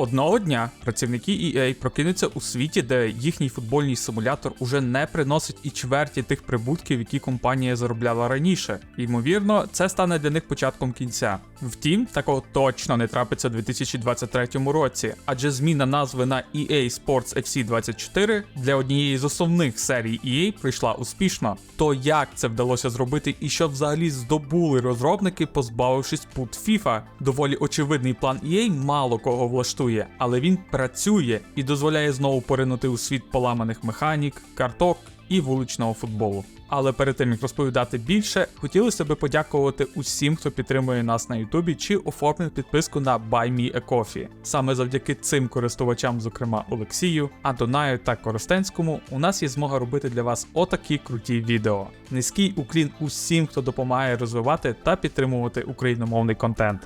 Одного дня працівники EA прокинуться у світі, де їхній футбольний симулятор уже не приносить і чверті тих прибутків, які компанія заробляла раніше. Ймовірно, це стане для них початком кінця. Втім, такого точно не трапиться у 2023 році, адже зміна назви на EA Sports FC 24 для однієї з основних серій EA пройшла успішно. То як це вдалося зробити і що взагалі здобули розробники, позбавившись пут FIFA? Доволі очевидний план EA мало кого влаштує, але він працює і дозволяє знову поринути у світ поламаних механік, карток і вуличного футболу. Але перед тим як розповідати більше, хотілося би подякувати усім, хто підтримує нас на Ютубі чи оформив підписку на Buy Me a Coffee. Саме завдяки цим користувачам, зокрема Олексію, Антонаю та Коростенському, у нас є змога робити для вас отакі круті відео. Низький уклін усім, хто допомагає розвивати та підтримувати україномовний контент.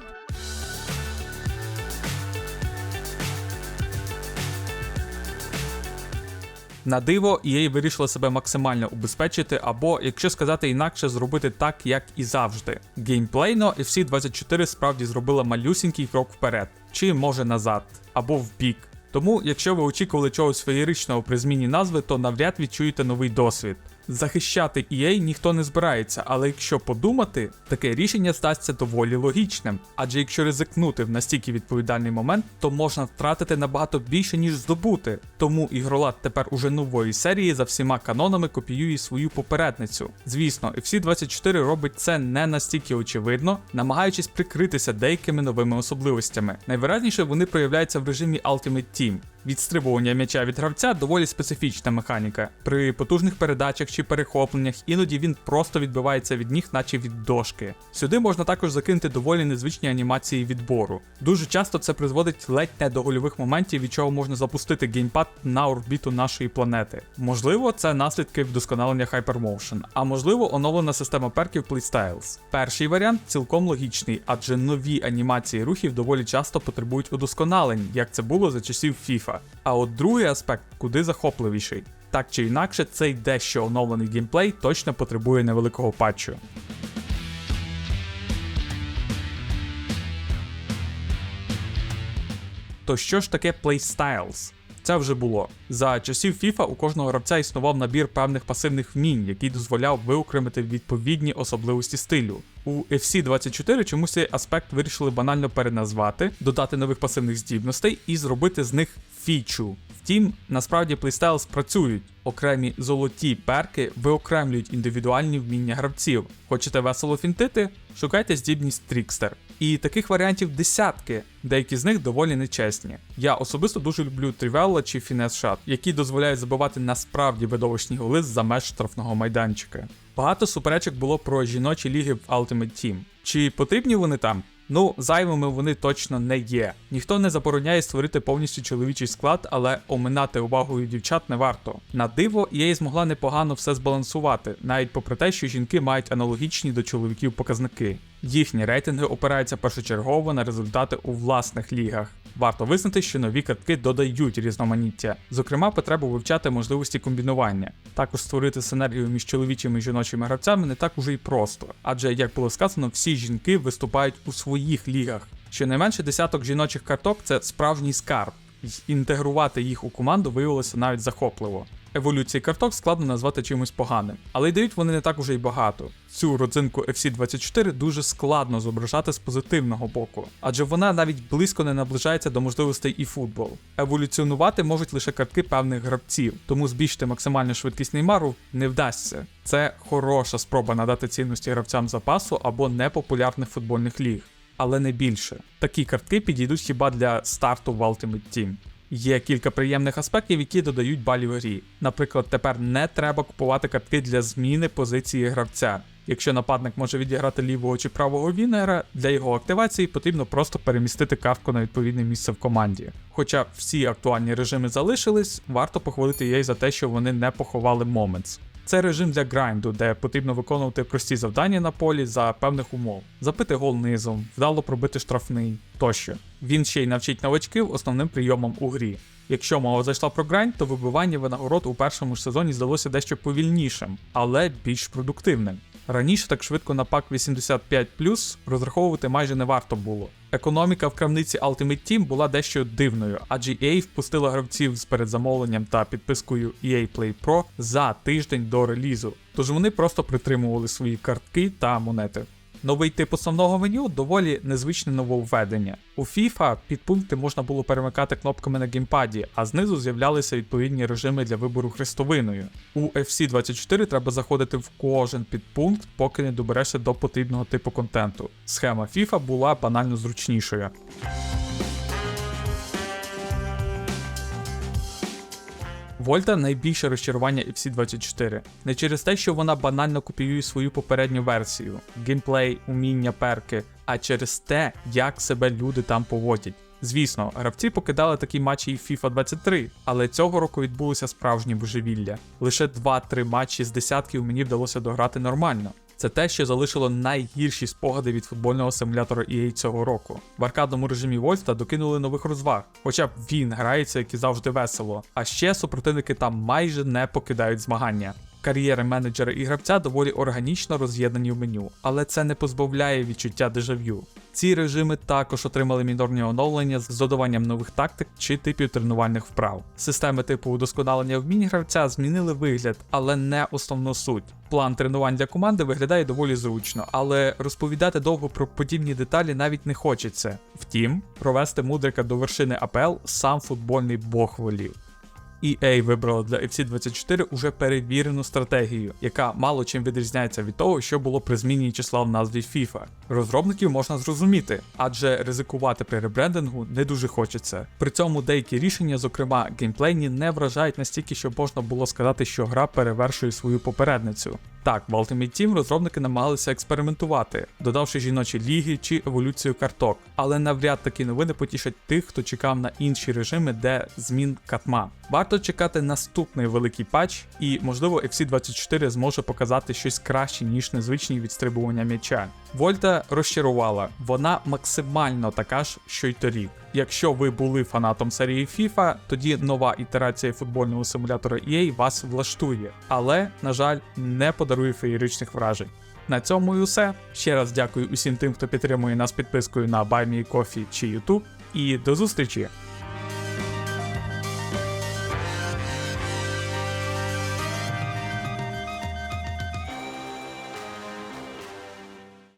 На диво, EA вирішила себе максимально убезпечити, або, якщо сказати інакше, зробити так, як і завжди. Геймплейно FC24 справді зробила малюсінький крок вперед, чи може назад, або в бік. Тому, якщо ви очікували чогось феєричного при зміні назви, то навряд відчуєте новий досвід. Захищати EA ніхто не збирається, але якщо подумати, таке рішення стасться доволі логічним. Адже якщо ризикнути в настільки відповідальний момент, то можна втратити набагато більше, ніж здобути. Тому ігролад тепер уже нової серії за всіма канонами копіює свою попередницю. Звісно, FC24 робить це не настільки очевидно, намагаючись прикритися деякими новими особливостями. Найвиразніше вони проявляються в режимі Ultimate Team. Відстрибування м'яча від гравця доволі специфічна механіка. При потужних передачах чи перехопленнях іноді він просто відбивається від ніг, наче від дошки. Сюди можна також закинути доволі незвичні анімації відбору. Дуже часто це призводить ледь не до гольових моментів, від чого можна запустити геймпад на орбіту нашої планети. Можливо, це наслідки вдосконалення Hypermotion, а можливо, оновлена система перків Playstyles. Перший варіант цілком логічний, адже нові анімації рухів доволі часто потребують удосконалень, як це було за часів FIFA. А от другий аспект куди захопливіший. Так чи інакше, цей дещо оновлений геймплей точно потребує невеликого патчу. То що ж таке Playstyles? Це вже було. За часів FIFA у кожного гравця існував набір певних пасивних вмінь, який дозволяв виокремити відповідні особливості стилю. У FC24 чомусь цей аспект вирішили банально переназвати, додати нових пасивних здібностей і зробити з них фічу. Втім, насправді плейстайлс працюють. Окремі золоті перки виокремлюють індивідуальні вміння гравців. Хочете весело фінтити? Шукайте здібність Трікстер. І таких варіантів десятки, деякі з них доволі нечесні. Я особисто дуже люблю Трівелла чи Фінес Шат, які дозволяють забивати насправді видовищні голи за меж штрафного майданчика. Багато суперечок було про жіночі ліги в Ultimate Team. Чи потрібні вони там? Ну, зайвими вони точно не є. Ніхто не забороняє створити повністю чоловічий склад, але оминати увагою дівчат не варто. На диво, EA змогла непогано все збалансувати, навіть попри те, що жінки мають аналогічні до чоловіків показники. Їхні рейтинги опираються першочергово на результати у власних лігах. Варто визнати, що нові картки додають різноманіття, зокрема, потребу вивчати можливості комбінування. Також створити синергію між чоловічими і жіночими гравцями не так уже й просто, адже, як було сказано, всі жінки виступають у своїх лігах. Щонайменше десяток жіночих карток це справжній скарб, і інтегрувати їх у команду виявилося навіть захопливо. Еволюції карток складно назвати чимось поганим, але й дають вони не так уже й багато. Цю родзинку FC24 дуже складно зображати з позитивного боку, адже вона навіть близько не наближається до можливостей і футбол. Еволюціонувати можуть лише картки певних гравців, тому збільшити максимальну швидкість Неймару не вдасться. Це хороша спроба надати цінності гравцям запасу або непопулярних футбольних ліг, але не більше. Такі картки підійдуть хіба для старту в Ultimate Team. Є кілька приємних аспектів, які додають балів грі. Наприклад, тепер не треба купувати картки для зміни позиції гравця. Якщо нападник може відіграти лівого чи правого вінера, для його активації потрібно просто перемістити картку на відповідне місце в команді. Хоча всі актуальні режими залишились, варто похвалити їй за те, що вони не поховали Moments. Це режим для грайнду, де потрібно виконувати прості завдання на полі за певних умов, забити гол низом, вдало пробити штрафний тощо. Він ще й навчить новачків основним прийомам у грі. Якщо мова зайшла про грайнд, то вибивання винагород у першому ж сезоні здалося дещо повільнішим, але більш продуктивним. Раніше так швидко на пак 85 розраховувати майже не варто було. Економіка в крамниці Ultimate Team була дещо дивною, адже EA впустила гравців з передзамовленням та підпискою EA Play Pro за тиждень до релізу, тож вони просто притримували свої картки та монети. Новий тип основного меню доволі незвичне нововведення. У FIFA підпункти можна було перемикати кнопками на геймпаді, а знизу з'являлися відповідні режими для вибору хрестовиною. У FC 24 треба заходити в кожен підпункт, поки не доберешся до потрібного типу контенту. Схема FIFA була банально зручнішою. Вольта найбільше розчарування FC24. Не через те, що вона банально копіює свою попередню версію, геймплей, уміння, перки, а через те, як себе люди там поводять. Звісно, гравці покидали такі матчі і в FIFA 23, але цього року відбулося справжнє божевілля. Лише 2-3 матчі з десятків мені вдалося дограти нормально. Це те, що залишило найгірші спогади від футбольного симулятора EA цього року. В аркадному режимі Вольфта докинули нових розваг, хоча б він грається, як і завжди весело. А ще супротивники там майже не покидають змагання. Кар'єри менеджера і гравця доволі органічно роз'єднані в меню, але це не позбавляє відчуття дежав'ю. Ці режими також отримали мінорні оновлення з додаванням нових тактик чи типів тренувальних вправ. Системи типу удосконалення вмінь гравця змінили вигляд, але не основну суть. План тренувань для команди виглядає доволі зручно, але розповідати довго про подібні деталі навіть не хочеться. Втім, провести мудрика до вершини АПЛ сам футбольний бог волів. EA вибрала для FC24 уже перевірену стратегію, яка мало чим відрізняється від того, що було при зміні числа в назві FIFA. Розробників можна зрозуміти, адже ризикувати при ребрендингу не дуже хочеться. При цьому деякі рішення, зокрема геймплейні, не вражають настільки, щоб можна було сказати, що гра перевершує свою попередницю. Так, в Ultimate Team розробники намагалися експериментувати, додавши жіночі ліги чи еволюцію карток, але навряд такі новини потішать тих, хто чекав на інші режими, де змін катма. Варто чекати наступний великий патч, і можливо FC24 зможе показати щось краще, ніж незвичні відстрибування м'яча. Вольта розчарувала, вона максимально така ж, що й торік. Якщо ви були фанатом серії FIFA, тоді нова ітерація футбольного симулятора EA вас влаштує, але, на жаль, не подарує феєричних вражень. На цьому і усе. Ще раз дякую усім тим, хто підтримує нас підпискою на BuyMeCoffee чи YouTube, і до зустрічі!